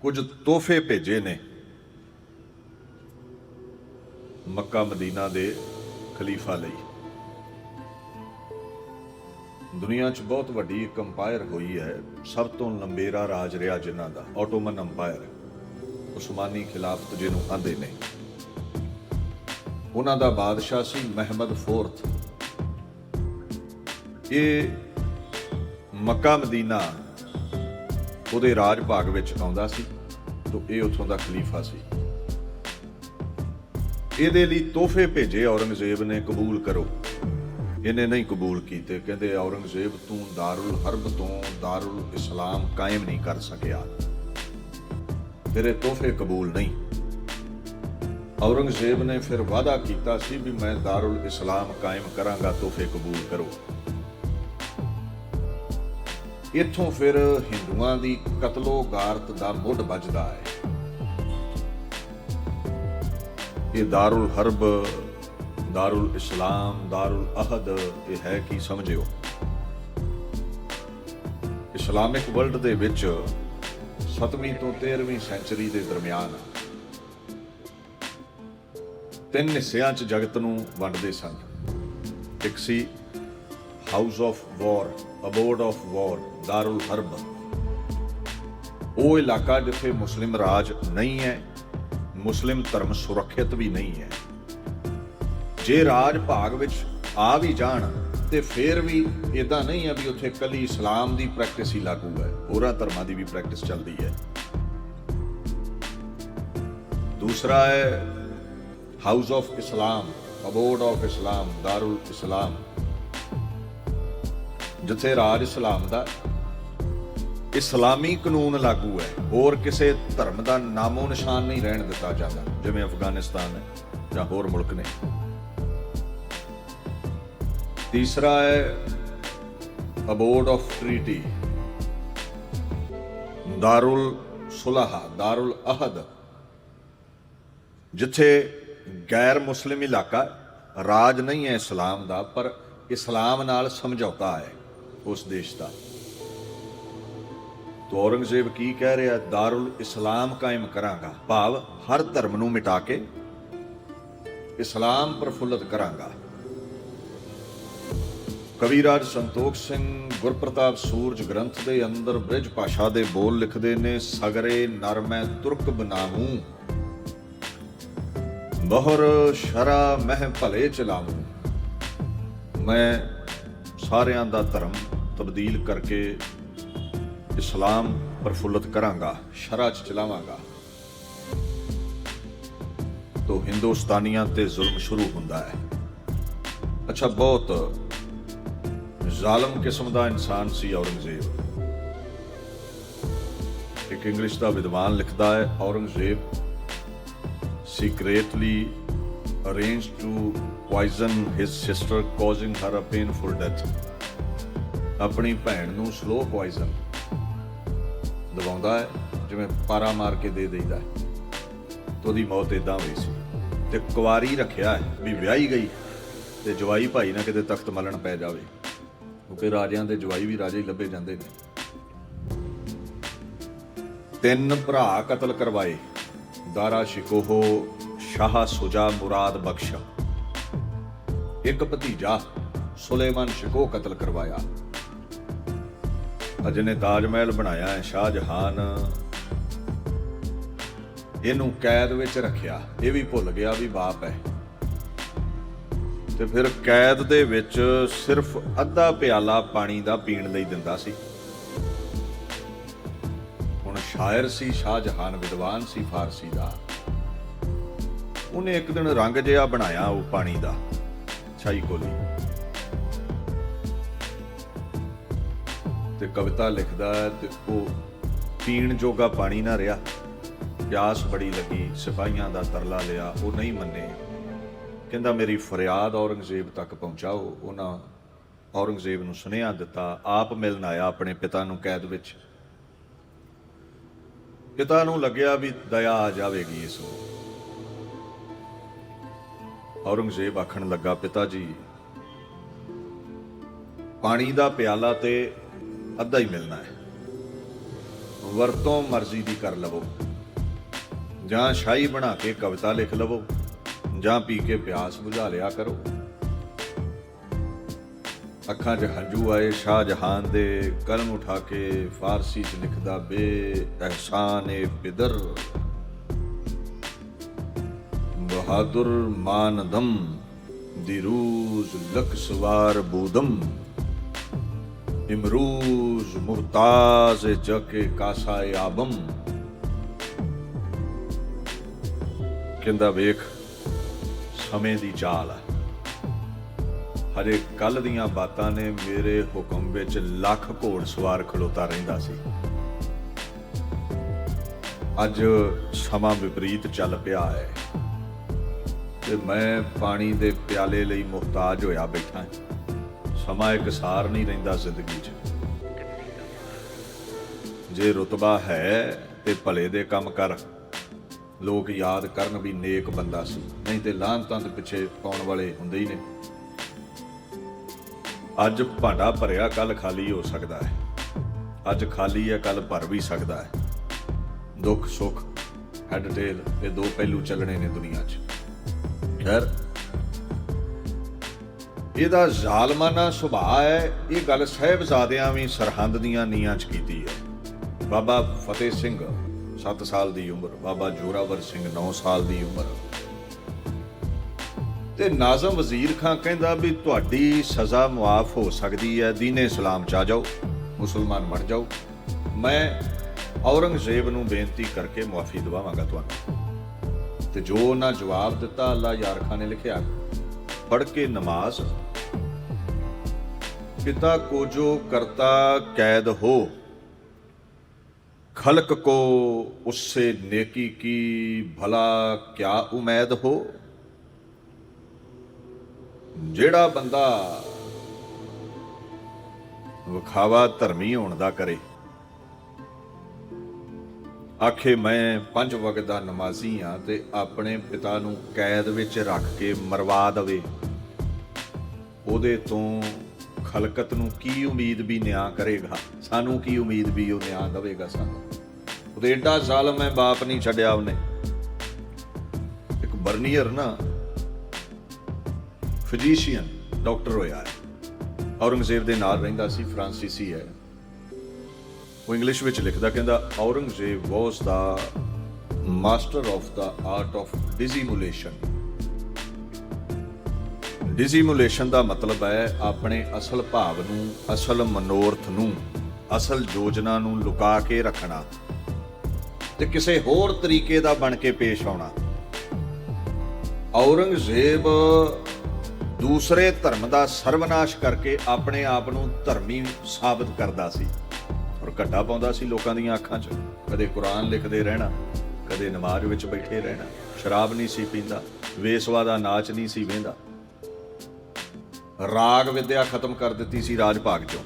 ਕੁਝ ਤੋਹਫੇ ਭੇਜੇ ਨੇ। ਮੱਕਾ ਮਦੀਨਾ ਦੇ ਖਲੀਫਾ ਲਈ। ਦੁਨੀਆ 'ਚ ਬਹੁਤ ਵੱਡੀ ਇੱਕ ਅੰਪਾਇਰ ਹੋਈ ਹੈ। ਸਭ ਤੋਂ ਲੰਬੇਰਾ ਰਾਜ ਰਿਹਾ ਜਿਨ੍ਹਾਂ ਦਾ ਆਟੋਮਨ ਅੰਪਾਇਰ। ਉਸਮਾਨੀ ਖਿਲਾਫਤ ਜਿਹਨੂੰ ਆਂਦੇ ਨੇ। ਉਹਨਾਂ ਦਾ ਬਾਦਸ਼ਾਹ ਸੀ ਮਹਿਮਦ ਫੋਰਥ। ਇਹ ਮੱਕਾ ਮਦੀਨਾ ਉਹਦੇ ਰਾਜ ਭਾਗ ਵਿੱਚ ਆਉਂਦਾ ਸੀ ਤੋਂ ਇਹ ਉੱਥੋਂ ਦਾ ਖਲੀਫਾ ਸੀ। ਇਹਦੇ ਲਈ ਤੋਹਫੇ ਭੇਜੇ ਔਰੰਗਜ਼ੇਬ ਨੇ, ਕਬੂਲ ਕਰੋ। ਇਹਨੇ ਨਹੀਂ ਕਬੂਲ ਕੀਤੇ। ਕਹਿੰਦੇ, ਔਰੰਗਜ਼ੇਬ ਤੂੰ ਦਾਰੁਲ ਹਰਬ ਤੋਂ ਦਾਰੁਲ ਇਸਲਾਮ ਕਾਇਮ ਨਹੀਂ ਕਰ ਸਕਿਆ। ਤੇਰੇ ਤੋਹਫੇ ਕਬੂਲ ਨਹੀਂ। ਔਰੰਗਜ਼ੇਬ ਨੇ ਫਿਰ ਵਾਅਦਾ ਕੀਤਾ ਸੀ ਵੀ ਮੈਂ ਦਾਰੁਲ ਇਸਲਾਮ ਕਾਇਮ ਕਰਾਂਗਾ, ਤੋਹਫੇ ਕਬੂਲ ਕਰੋ। ਇੱਥੋਂ ਫਿਰ ਹਿੰਦੂਆਂ ਦੀ ਕਤਲੋ ਗਾਰਤ ਦਾ ਮੁੱਢ ਵੱਜਦਾ ਹੈ। ਇਹ ਦਾਰੁਲ ਹਰਬ, ਦਾਰੁਲ ਇਸਲਾਮ, ਦਾਰੁਲ ਅਹਦ, ਇਹ ਹੈ ਕੀ ਸਮਝਿਓ? ਇਸਲਾਮਿਕ ਵਰਲਡ ਦੇ ਵਿੱਚ 7ਵੀਂ ਤੋਂ 13ਵੀਂ ਸੈਂਚਰੀ ਦੇ ਦਰਮਿਆਨ ਤਿੰਨ ਹਿੱਸਿਆਂ 'ਚ ਜਗਤ ਨੂੰ ਵੰਡਦੇ ਸਨ। ਇੱਕ ਸੀ house of war abode of war ਦਾਰੁਲ ਹਰਬ ਉਹ ਇਲਾਕਾ ਜਿੱਥੇ ਮੁਸਲਿਮ ਰਾਜ ਨਹੀਂ ਹੈ, ਮੁਸਲਿਮ ਧਰਮ ਸੁਰੱਖਿਅਤ ਵੀ ਨਹੀਂ ਹੈ। ਜੇ ਰਾਜ ਭਾਗ ਵਿੱਚ ਆ ਵੀ ਜਾਣ, ਤੇ ਫਿਰ ਵੀ ਇਦਾਂ ਨਹੀਂ ਹੈ ਵੀ ਉੱਥੇ ਕੱਲੀ ਇਸਲਾਮ ਦੀ ਪ੍ਰੈਕਟਿਸ ਹੀ ਲਾਗੂ ਹੈ, ਹੋਰਾਂ ਧਰਮਾਂ ਦੀ ਵੀ ਪ੍ਰੈਕਟਿਸ ਚੱਲਦੀ ਹੈ। ਦੂਸਰਾ ਹੈ house of Islam abode of Islam ਦਾਰੁਲ ਇਸਲਾਮ ਜਿੱਥੇ ਰਾਜ ਇਸਲਾਮ ਦਾ ਇਸਲਾਮੀ ਕਾਨੂੰਨ ਲਾਗੂ ਹੈ, ਹੋਰ ਕਿਸੇ ਧਰਮ ਦਾ ਨਾਮੋ ਨਿਸ਼ਾਨ ਨਹੀਂ ਰਹਿਣ ਦਿੱਤਾ ਜਾਂਦਾ, ਜਿਵੇਂ ਅਫਗਾਨਿਸਤਾਨ ਹੈ ਜਾਂ ਹੋਰ ਮੁਲਕ ਨੇ। ਤੀਸਰਾ ਹੈ ਅਬੋਰਡ ਆਫ ਟ੍ਰੀਟੀ ਦਾਰੁਲ ਸੁਲਹਾ, ਦਾਰੁਲ ਅਹਦ, ਜਿੱਥੇ ਗੈਰ ਮੁਸਲਿਮ ਇਲਾਕਾ, ਰਾਜ ਨਹੀਂ ਹੈ ਇਸਲਾਮ ਦਾ, ਪਰ ਇਸਲਾਮ ਨਾਲ ਸਮਝੌਤਾ ਹੈ। ਉਸ ਦੇਸ਼ ਦਾ। ਤੋ ਔਰੰਗਜ਼ੇਬ ਕੀ ਕਹਿ ਰਿਹਾ, ਦਾਰੁਲ ਇਸਲਾਮ ਕਾਇਮ ਕਰਾਂਗਾ। ਭਾਵ ਹਰ ਧਰਮ ਨੂੰ ਮਿਟਾ ਕੇ ਇਸਲਾਮ ਪ੍ਰਫੁੱਲਤ ਕਰਾਂਗਾ। ਕਵੀਰਾਜ ਸੰਤੋਖ ਸਿੰਘ ਗੁਰਪ੍ਰਤਾਪ ਸੂਰਜ ਗ੍ਰੰਥ ਦੇ ਅੰਦਰ ਬ੍ਰਿਜ ਭਾਸ਼ਾ ਦੇ ਬੋਲ ਲਿਖਦੇ ਨੇ, ਸਗਰੇ ਨਰ ਮੈਂ ਤੁਰਕ ਬਨਾਮੂ ਬਹਰ ਸ਼ਰਾ ਮਹਿ ਭਲੇ ਚਲਾਮੂ ਮੈਂ ਸਾਰਿਆਂ ਦਾ ਧਰਮ ਤਬਦੀਲ ਕਰਕੇ ਇਸਲਾਮ ਪ੍ਰਫੁੱਲਤ ਕਰਾਂਗਾ ਸ਼ਰਾ ਚ ਚਲਾਵਾਂਗਾ। ਤੋ ਹਿੰਦੁਸਤਾਨੀਆਂ ਤੇ ਜ਼ੁਲਮ ਸ਼ੁਰੂ ਹੁੰਦਾ ਹੈ। ਅੱਛਾ, ਬਹੁਤ ਜ਼ਾਲਮ ਕਿਸਮ ਦਾ ਇਨਸਾਨ ਸੀ ਔਰੰਗਜ਼ੇਬ। ਇੱਕ ਇੰਗਲਿਸ਼ ਦਾ ਵਿਦਵਾਨ ਲਿਖਦਾ ਹੈ, Aurangzeb secretly arranged to poison his sister, causing her a painful death. ਆਪਣੀ ਭੈਣ ਨੂੰ ਸਲੋ ਪੋਇਜ਼ਨ ਦਵਾਉਂਦਾ ਹੈ, ਜਿਵੇਂ ਪਾਰਾ ਮਾਰ ਕੇ ਦੇ ਦੇਈਦਾ ਹੈ। ਤੇ ਉਹਦੀ ਮੌਤ ਇਦਾਂ ਹੋਈ ਸੀ। ਤੇ ਕੁਵਾਰੀ ਰੱਖਿਆ ਹੈ ਵੀ ਵਿਆਹੀ ਗਈ ਤੇ ਜਵਾਈ ਭਾਈ ਨਾ ਕਿਤੇ ਤਖਤ ਮਲਣ ਪੈ ਜਾਵੇ। ਕਿਉਂਕਿ ਰਾਜਿਆਂ ਦੇ ਜਵਾਈ ਵੀ ਰਾਜੇ ਹੀ ਲੱਭੇ ਜਾਂਦੇ ਨੇ। ਤਿੰਨ ਭਰਾ ਕਤਲ ਕਰਵਾਏ। ਦਾਰਾ ਸ਼ਿਕੋਹ ਸ਼ਾਹ ਸੁਜਾ ਮੁਰਾਦ ਬਖਸ਼। ਇੱਕ ਭਤੀਜਾ ਸੁਲੇਮਾਨ ਸ਼ਿਕੋ ਕਤਲ ਕਰਵਾਇਆ। ਅਜਨੇ ਤਾਜ ਮਹਿਲ ਬਣਾਇਆ ਹੈ ਸ਼ਾਹਜਹਾਨ। ਇਹਨੂੰ ਕੈਦ ਵਿੱਚ ਰੱਖਿਆ। ਇਹ ਵੀ ਭੁੱਲ ਗਿਆ ਵੀ ਬਾਪ ਹੈ। ਤੇ ਫਿਰ ਕੈਦ ਦੇ ਵਿੱਚ ਸਿਰਫ ਅੱਧਾ ਪਿਆਲਾ ਪਾਣੀ ਦਾ ਪੀਣ ਲਈ ਦਿੰਦਾ ਸੀ। ਹੁਣ ਸ਼ਾਇਰ ਸੀ, ਸ਼ਾਹਜਹਾਨ ਵਿਦਵਾਨ ਸੀ, ਫਾਰਸੀ ਦਾ। ਉਹਨੇ ਇੱਕ ਦਿਨ ਰੰਗ ਜਿਹਾ ਬਣਾਇਆ ਉਹ ਪਾਣੀ ਦਾ, ਛਾਈ ਕੋਲੀ। ਤੇ ਕਵਿਤਾ ਲਿਖਦਾ ਹੈ ਤੇ ਉਹ ਪੀਣ ਜੋਗਾ ਪਾਣੀ ਨਾ ਰਿਹਾ। ਪਿਆਸ ਬੜੀ ਲੱਗੀ, ਸਿਪਾਹੀਆਂ ਦਾ ਤਰਲਾ ਲਿਆ, ਉਹ ਨਹੀਂ ਮੰਨੇ। ਕਹਿੰਦਾ, ਮੇਰੀ ਫਰਿਆਦ ਔਰੰਗਜ਼ੇਬ ਤੱਕ ਪਹੁੰਚਾਓ। ਉਹਨਾਂ ਔਰੰਗਜ਼ੇਬ ਨੂੰ ਸੁਨੇਹਾ ਦਿੱਤਾ, ਆਪ ਮਿਲਣ ਆਇਆ ਆਪਣੇ ਪਿਤਾ ਨੂੰ ਕੈਦ ਵਿੱਚ। ਪਿਤਾ ਨੂੰ ਲੱਗਿਆ ਵੀ ਦਇਆ ਆ ਜਾਵੇਗੀ ਇਸ ਨੂੰ। ਔਰੰਗਜ਼ੇਬ ਆਖਣ ਲੱਗਾ, ਪਿਤਾ ਜੀ, ਪਾਣੀ ਦਾ ਪਿਆਲਾ ਤੇ ਅੱਧਾ ਹੀ ਮਿਲਣਾ ਹੈ। ਵਰਤੋਂ ਮਰਜ਼ੀ ਦੀ ਕਰ ਲਵੋ। ਜਾਂ ਸ਼ਾਹੀ ਬਣਾ ਕੇ ਕਵਿਤਾ ਲਿਖ ਲਵੋ, ਜਾਂ ਪੀ ਕੇ ਪਿਆਸ ਬੁਝਾ ਲਿਆ ਕਰੋ। ਅੱਖਾਂ 'ਚ ਹੰਝੂ ਆਏ ਸ਼ਾਹ ਜਹਾਨ ਦੇ ਕਲਮ ਉਠਾ ਕੇ ਫਾਰਸੀ 'ਚ ਲਿਖਦਾ ਬੇ ਅਹਿਸਾਨ ਏ ਪਿਦਰ ਬਹਾਦੁਰ ਮਾਨਦਮ, ਦਿਰੂਜ਼ ਲਖ ਬੂਦਮ। ਇਮਰੂਜ਼ ਮੁਹਤਾਜ਼ ਜਕੇ ਕਾਸਾ ਆਬਮ। ਕਹਿੰਦਾ ਵੇਖ, ਸਮੇਂ ਦੀ ਚਾਲ ਹੈ ਹਰੇ ਕੱਲ ਦੀਆਂ ਬਾਤਾਂ ਨੇ ਮੇਰੇ ਹੁਕਮ ਵਿੱਚ ਲੱਖ ਘੋੜ ਸਵਾਰ ਖਲੋਤਾ ਰਹਿੰਦਾ ਸੀ। ਅੱਜ ਸਮਾਂ ਵਿਪਰੀਤ ਚੱਲ ਪਿਆ ਹੈ। ਤੇ ਮੈਂ ਪਾਣੀ ਦੇ ਪਿਆਲੇ ਲਈ ਮੁਹਤਾਜ ਹੋਇਆ ਬੈਠਾ ਸਮਾਂ ਇੱਕ ਸਾਰ ਨਹੀਂ ਰਹਿੰਦਾ ਜ਼ਿੰਦਗੀ 'ਚ। ਜੇ ਰੁਤਬਾ ਹੈ ਤੇ ਭਲੇ ਦੇ ਕੰਮ ਕਰ। ਲੋਕ ਯਾਦ ਕਰਨ ਵੀ ਨੇਕ ਬੰਦਾ ਸੀ। ਨਹੀਂ ਤੇ ਲਾਂਤਾਂ ਦੇ ਪਿੱਛੇ ਪਾਉਣ ਵਾਲੇ ਹੁੰਦੇ ਹੀ ਨੇ। ਅੱਜ ਭਾਂਡਾ ਭਰਿਆ ਕੱਲ ਖਾਲੀ ਹੋ ਸਕਦਾ ਹੈ। ਅੱਜ ਖਾਲੀ ਹੈ ਕੱਲ ਭਰ ਵੀ ਸਕਦਾ ਹੈ। ਦੁੱਖ ਸੁੱਖ ਹੈਡ ਟੇਲ ਇਹ ਦੋ ਪਹਿਲੂ ਚੱਲਣੇ ਨੇ ਦੁਨੀਆ 'ਚ। ਖੈਰ ਇਹਦਾ ਜ਼ਾਲਮਾਨਾ ਸੁਭਾਅ ਹੈ, ਇਹ ਗੱਲ ਸਹਿਬਜ਼ਾਦਿਆਂ ਵੀ ਸਰਹੰਦ ਦੀਆਂ ਨੀਆਂ 'ਚ ਕੀਤੀ ਹੈ। ਬਾਬਾ ਫਤਿਹ ਸਿੰਘ 7 ਸਾਲ ਦੀ ਉਮਰ, ਬਾਬਾ ਜੋਰਾਵਰ ਸਿੰਘ 9 ਸਾਲ ਦੀ ਉਮਰ। ਤੇ ਨਾਜ਼ਮ ਵਜ਼ੀਰ ਖਾਨ ਕਹਿੰਦਾ ਵੀ ਤੁਹਾਡੀ ਸਜ਼ਾ ਮੁਆਫ ਹੋ ਸਕਦੀ ਹੈ, ਦੀਨੇ ਇਸਲਾਮ ਚ ਆ ਜਾਓ, ਮੁਸਲਮਾਨ ਮਰ ਜਾਓ। ਮੈਂ ਔਰੰਗਜ਼ੇਬ ਨੂੰ ਬੇਨਤੀ ਕਰਕੇ ਮੁਆਫੀ ਦਿਵਾਵਾਂਗਾ ਤੁਹਾਨੂੰ। ਤੇ ਜੋ ਉਹਨਾਂ ਜਵਾਬ ਦਿੱਤਾ ਅੱਲਾ ਯਾਰ ਖਾਨ ਨੇ ਲਿਖਿਆ ਪੜ ਕੇ ਨਮਾਜ਼ ਪਿਤਾ ਕੋ ਜੋ ਕਰਤਾ ਕੈਦ ਹੋ खलक को उससे नेकी की भला क्या उम्मीद हो ਜਿਹੜਾ ਬੰਦਾ ਵਿਖਾਵਾ ਧਰਮੀ ਹੋਣ ਦਾ ਕਰੇ ਆਖੇ, ਮੈਂ ਪੰਜ ਵਕਤ ਦਾ ਨਮਾਜ਼ੀ ਆ ਤੇ ਆਪਣੇ ਪਿਤਾ ਨੂੰ ਕੈਦ ਵਿੱਚ ਰੱਖ ਕੇ ਮਰਵਾ ਦਵੇ। ਉਹਦੇ ਤੋਂ ਖਲਕਤ ਨੂੰ ਕੀ ਉਮੀਦ ਵੀ ਨਿਆਂ ਕਰੇਗਾ? ਸਾਨੂੰ ਕੀ ਉਮੀਦ ਵੀ ਉਹ ਨਿਆਂ ਦੇਵੇਗਾ ਸਾਨੂੰ? ਉਹਦੇ ਏਡਾ ਜ਼ਾਲਮ ਹੈ, ਬਾਪ ਨਹੀਂ ਛੱਡਿਆ ਉਹਨੇ। ਇੱਕ ਬਰਨੀਅਰ ਨਾ, ਫਿਜ਼ੀਸ਼ੀਅਨ, ਡਾਕਟਰ ਹੋਇਆ ਹੈ। ਔਰੰਗਜ਼ੇਬ ਦੇ ਨਾਲ ਰਹਿੰਦਾ ਸੀ, ਫ੍ਰਾਂਸੀਸੀ ਹੈ। ਉਹ ਇੰਗਲਿਸ਼ ਵਿੱਚ ਲਿਖਦਾ ਕਹਿੰਦਾ, Aurangzeb was the master of the art of dissimulation dissimulation ਦਾ ਮਤਲਬ ਹੈ ਆਪਣੇ ਅਸਲ ਭਾਵ ਨੂੰ, ਅਸਲ ਮਨੋਰਥ ਨੂੰ, ਅਸਲ ਯੋਜਨਾ ਨੂੰ ਲੁਕਾ ਕੇ ਰੱਖਣਾ ਤੇ ਕਿਸੇ ਹੋਰ ਤਰੀਕੇ ਦਾ ਬਣ ਕੇ ਪੇਸ਼ ਆਉਣਾ। ਔਰੰਗਜ਼ੇਬ ਦੂਸਰੇ ਧਰਮ ਦਾ ਸਰਵਨਾਸ਼ ਕਰਕੇ ਆਪਣੇ ਆਪ ਨੂੰ ਧਰਮੀ ਸਾਬਤ ਕਰਦਾ ਸੀ। ਔਰ ਘੱਟਾ ਪਾਉਂਦਾ ਸੀ ਲੋਕਾਂ ਦੀਆਂ ਅੱਖਾਂ 'ਚ। ਕਦੇ ਕੁਰਾਨ ਲਿਖਦੇ ਰਹਿਣਾ, ਕਦੇ ਨਮਾਜ਼ ਵਿੱਚ ਬੈਠੇ ਰਹਿਣਾ। ਸ਼ਰਾਬ ਨਹੀਂ ਸੀ ਪੀਂਦਾ, ਵੇਸਵਾ ਦਾ ਨਾਚ ਨਹੀਂ ਸੀ ਵੇਂਦਾ। ਰਾਗ ਵਿਦਿਆ ਖਤਮ ਕਰ ਦਿੱਤੀ ਸੀ ਰਾਜ ਭਾਗ ਚੋਂ।